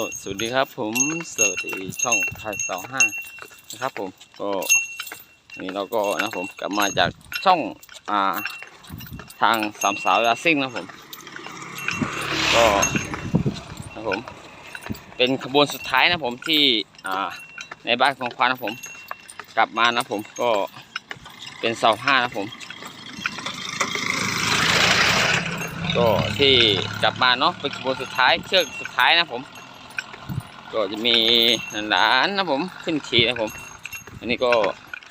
ก็สวัสดีครับผมสวัสดีช่องไทยสองห้านะครับผมก็นนี่เราก็นะผมกลับมาจากช่องอ่าทางสามสาวยาซิ่งนะผมก็นะผมเป็นขบวนสุดท้ายนะผมที่อ่าในบ้านของควานนะผม กลับมานะผมก็เป็นเสาห้านะผม ก็ที่กลับมาเนาะเป็นขบวนสุดท้ายเชือกสุดท้ายนะผม ก็จะมีหลานนะผมขึ้นขี่นะผม อันนี้ก็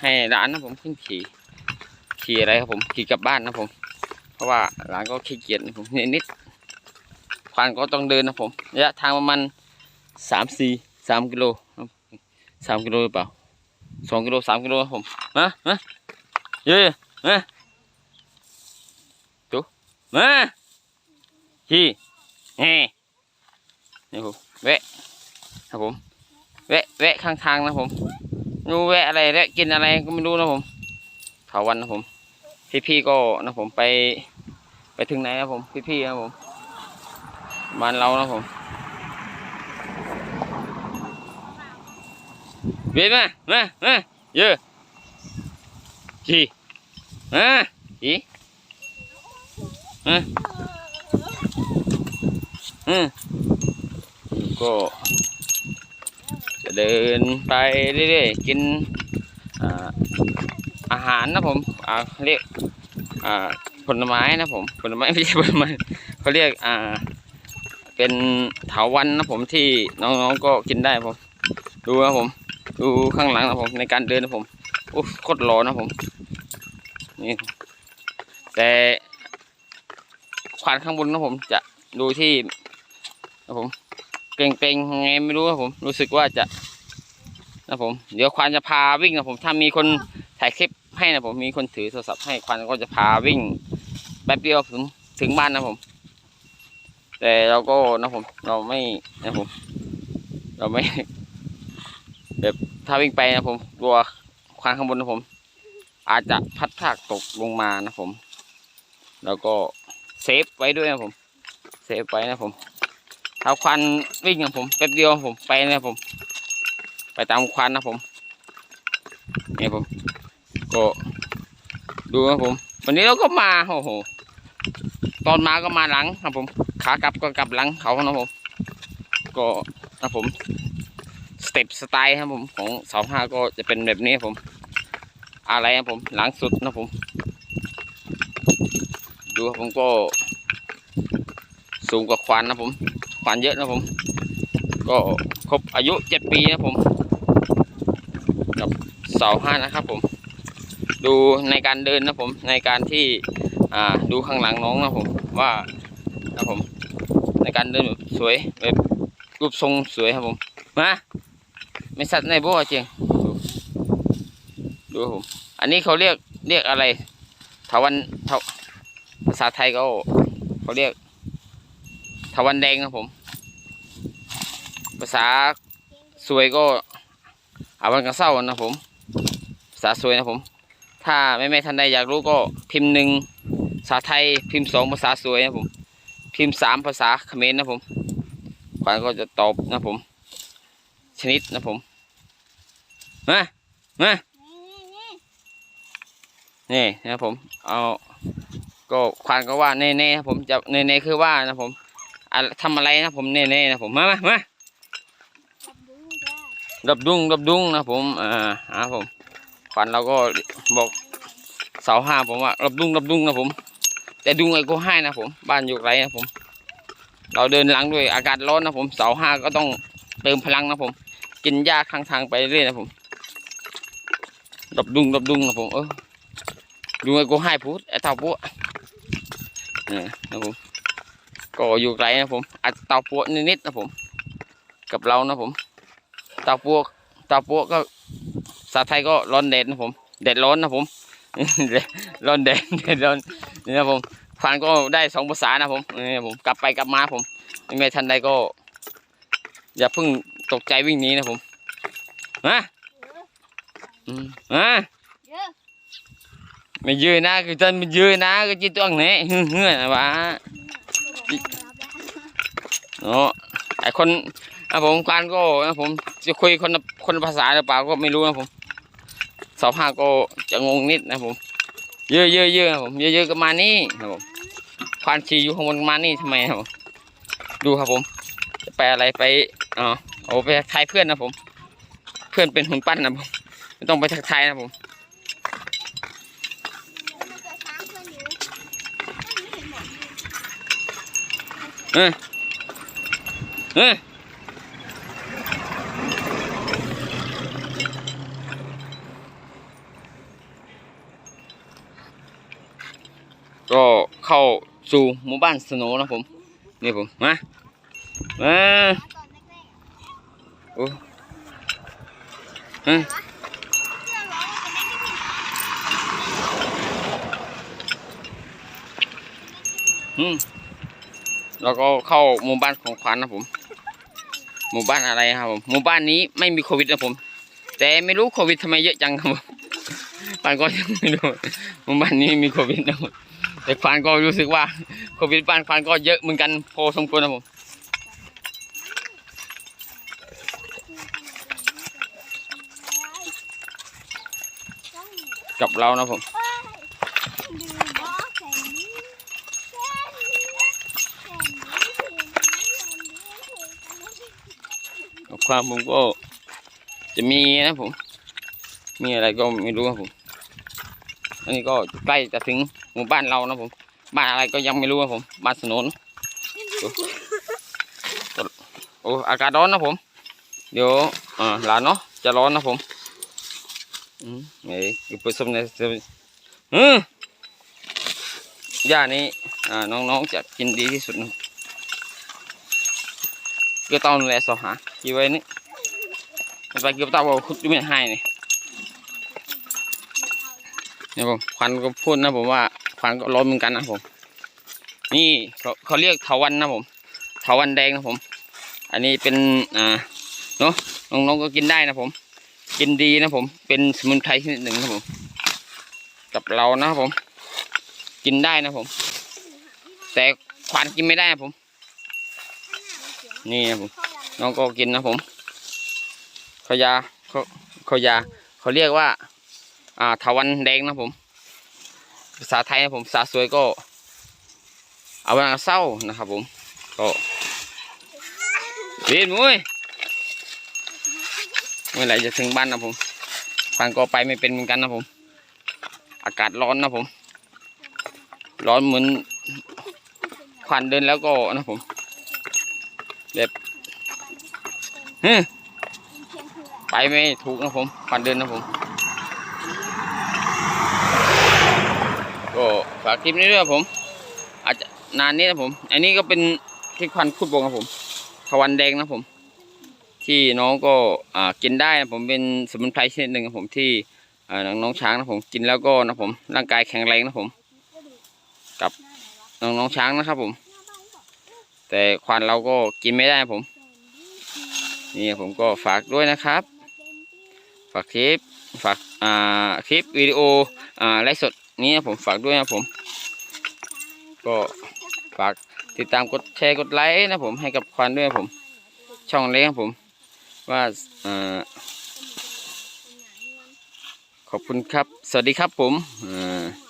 ให้หลานนะผมขึ้นขี่ขี่อะไรครับผมขี่กลับบ้านนะผม เพราะว่าหลานก็ขี้เกียจนะผมนิดนิดๆควานก็ต้องเดินนะผมระยะทางประมาณสามสี่สามกิโลสามกิโลหรือเปล่าสองกิโลสามกิโลครับผมมามาเยอะมาดูมาขี่เฮ้นี่ผมแวะ ครับผม แวะแวะข้างทางนะผมไม่รู้แวะอะไรแวะกินอะไรก็ไม่รู้นะผมเถาวันนะผม พี่ๆก็นะผมไป ไปถึงไหนนะผม พี่ๆนะผมบ้านเรานะผมเวียมามามาเยอะจีมาจีมาอืมก็จะ เดินไปเรื่อยๆกินอาหารนะผมเขาเรียกผลไม้นะผมผลไม้ไม่ใช่ผลไม้เขาเรียกเป็นเถาวันนะผมที่น้องๆก็กินได้ผม ดูนะผม ดูข้างหลังนะผมในการเดินนะผมโอ้โคตรร้อนนะผมนี่แต่ควานข้างบนนะผมจะดูที่นะผมเกรงๆยังไงไม่รู้ครับผมรู้สึกว่าจะ นะผมเดี๋ยวควานจะพาวิ่งนะผมถ้ามีคนถ่ายคลิปให้นะผมมีคนถือโทรศัพท์ให้ควานก็จะพาวิ่งแป๊บเดียวถึงถึงบ้านนะผม แต่เราก็นะผม เราไม่นะผม เราไม่แบบถ้าวิ่งไปนะผมกลัวควานข้างบนนะผม อาจจะพัดพรากตกลงมานะผม แล้วก็เซฟไว้ด้วยนะผมเซฟไว้นะผมถ้าควันวิ่งของผมแป๊บเดียวผมไปนะผม ไปตามควันนะผมนี่ผมก็ดูนะผม วันนี้เราก็มาโอ้โหตอนมาก็มาหลังครับผม ขากลับก็กลับหลังเขานะผม ก็นะผมสเต็ปสไตล์ครับผมของเสาห้าก็จะเป็นแบบนี้ผม อะไรครับผมหลังสุดนะผม ดูผมก็ สูงกว่าควานนะผมควานเยอะนะผม ก็ครบอายุเจ็ดปีนะผม กับเสาห้านะครับผม ดูในการเดินนะผมในการที่ดูข้างหลังน้องนะผมว่านะผม ในการเดินแบบสวยแบบรูปทรงสวยครับผมมาไม่สัตว์ในบ่อจริงดูผมอันนี้เขาเรียกเรียกอะไรถาวันถาภาษาไทยก็เขาเรียกทวันแดงครับผม ภาษาสวยก็ อาวันกันเศร้านะผมภาษาสวยนะผม ถ้าไม่ไม่ท่านใดอยากรู้ก็พิมพ์หนึ่งภาษาไทยพิมพ์สองภาษาสวยนะผม พิมพ์สามภาษาเขมรนะผมควานก็จะตอบนะผม ชนิดนะผมมามานี่นะครับผม เอาก็ควานก็ว่าเน่ๆนะผมจะเน่ๆคือว่านะผมอะทำอะไรนะผมเน่ๆนะผมมามามา ดับดุ้งดับดุ้งนะผมอ่าอ่าผมฝันเราก็บอกเสาห้าผมว่าดับดุ้งดับดุ้งนะผม แต่ดุ้งไอ้ก็ให้นะผม บ้านอยู่ไกลนะผม เราเดินหลังด้วยอากาศร้อนนะผมเสาห้าก็ต้องเติมพลังนะผม กินหญ้าข้างทางไปเรื่อยนะผมดับดุ้งดับดุ้งนะผมเออดุ้งไอ้ก็ให้พูดไอ้เต่าปุ๊เนี่ยนะผมก็อยู่ไกลนะผมอาจจะเต่าปัวนิดๆนะผม กับเรานะผม ตาปัวเตาปัวก็ภาษาไทยก็ร้อนแดดนะผมแดดร้อนนะผมร้อนแดดแดดร้อนนี่นะผมฟันก็ได้สองภาษานะผมนี่ผมกลับไปกลับมาผมไม่ทันใดก็ อย่าเพิ่งตกใจวิ่งหนีนะผมมาอืมมาไม่ยืนนะคือ chân ไม่ยืนนะก็จีตัวนี้เฮือนะวะเนาะไอคนนะผมการก็นะผม จะคุยคนคนภาษาหรือเปล่าก็ไม่รู้นะผมสาวภาคก็จะงงนิดนะผม เยอะเยอะเยอะผมเยอะเยอะก็มานี่นะผมควานชีอยู่ข้างบนมานี่ทำไมครับดูครับผมจะไปอะไรไปอ๋อโอ้ไปทักทายเพื่อนนะผม เพื่อนเป็นหุ่นปั้นนะผมไม่ต้องไปทักทายนะผมเจอช้างเพื่อนอยู่ไม่เห็นหมดเออ เข้าสู่หมู่บ้านสโนนะผม นี่ผม มา มาอนแรกๆโอ้เออเราจะอืมแล้วก็เข้าหมู่บ้านของขวัญนะผม หมู่บ้านอะไรครับผมหมู่บ้านนี้ไม่มีโควิดนะผม แต่ไม่รู้โควิดทำไมเยอะจังครับผมปานก็ยังไม่รู้หมู่บ้านนี้มีโควิดนะผม แต่ควานก็รู้สึกว่าโควิดบ้านควานก็เยอะเหมือนกันพอสมควรนะผมกับเรานะผมเอ้ยดูบอสแค่นี้แค่นี้แค่นี้แค่นี้แค่นี้กับความผมก็จะมีนะผม มีอะไรก็ไม่รู้ครับผม อันนี้ก็ใกล้จะถึง หมู่บ้านเรานะผมบ้านอะไรก็ยังไม่รู้ครับผมบ้านสนุนโอ้โออากาศร้อนนะผม เดี๋ยวอ่าหลานเนาะจะร้อนนะผมอืมเอ้ยอยู่ผสมในอืมหญ้านี้อ่าน้องๆจะกินดีที่สุดนะเกี่ยวเต้าแหลสอหากี่ไว้นี่มันไปเกี่ยวเต้าเอาคุดไม่ให้นี่เนี่ยผมควันก็พูดนะผมว่าันก็ร้อนเหมือนกันนะผม นี่เขาเขาเรียกเถาวันนะผมเถาวันแดงนะผม อันนี้เป็นอ่าเนาะน้องๆก็กินได้นะผม กินดีนะผม เป็นสมุนไพรชนิดหนึ่งครับผม กับเรานะครับผม กินได้นะผม แต่ควานกินไม่ได้นะผม นี่นะผม น้องก็กินนะผมขายาเขาเขายาเขาเรียกว่า อ่าทาวันแดงนะผม ภาษาไทยนะผมภาษาสวยก็ เอาไว้เศร้านะครับผมก็เรียนมุ้ยเมื่อไหร่จะถึงบ้านนะผมฟังก็ไปไม่เป็นเหมือนกันนะผม อากาศร้อนนะผม ร้อนเหมือนควันเดินแล้วก็นะผมแบบฮึไปไม่ถูกนะผมควันเดินนะผม ก็ ฝากคลิปนี้ด้วยครับผม อาจจะนานนี้นะผม อันนี้ก็เป็นที่ควันคุดบงครับผมทวันแดงนะผม ที่น้องก็อ่ากินได้นะผมเป็นสมุนไพรชนิดหนึ่งครับผมที่อ่าน้องน้องช้างนะผมกินแล้วก็นะผมร่างกายแข็งแรงนะผม กับน้องน้องช้างนะครับผม แต่ควานเราก็กินไม่ได้ผม นี่ผมก็ฝากด้วยนะครับ ฝากคลิป ฝากอ่าคลิปวิดีโออ่าไลฟ์สดนี้นะผมฝากด้วยนะผม ก็ฝากติดตามกดแชร์กดไลค์นะผมให้กับควันด้วยนะผม ช่องเล็กครับผม ว่าอ่าขอบคุณครับ สวัสดีครับผมอ่า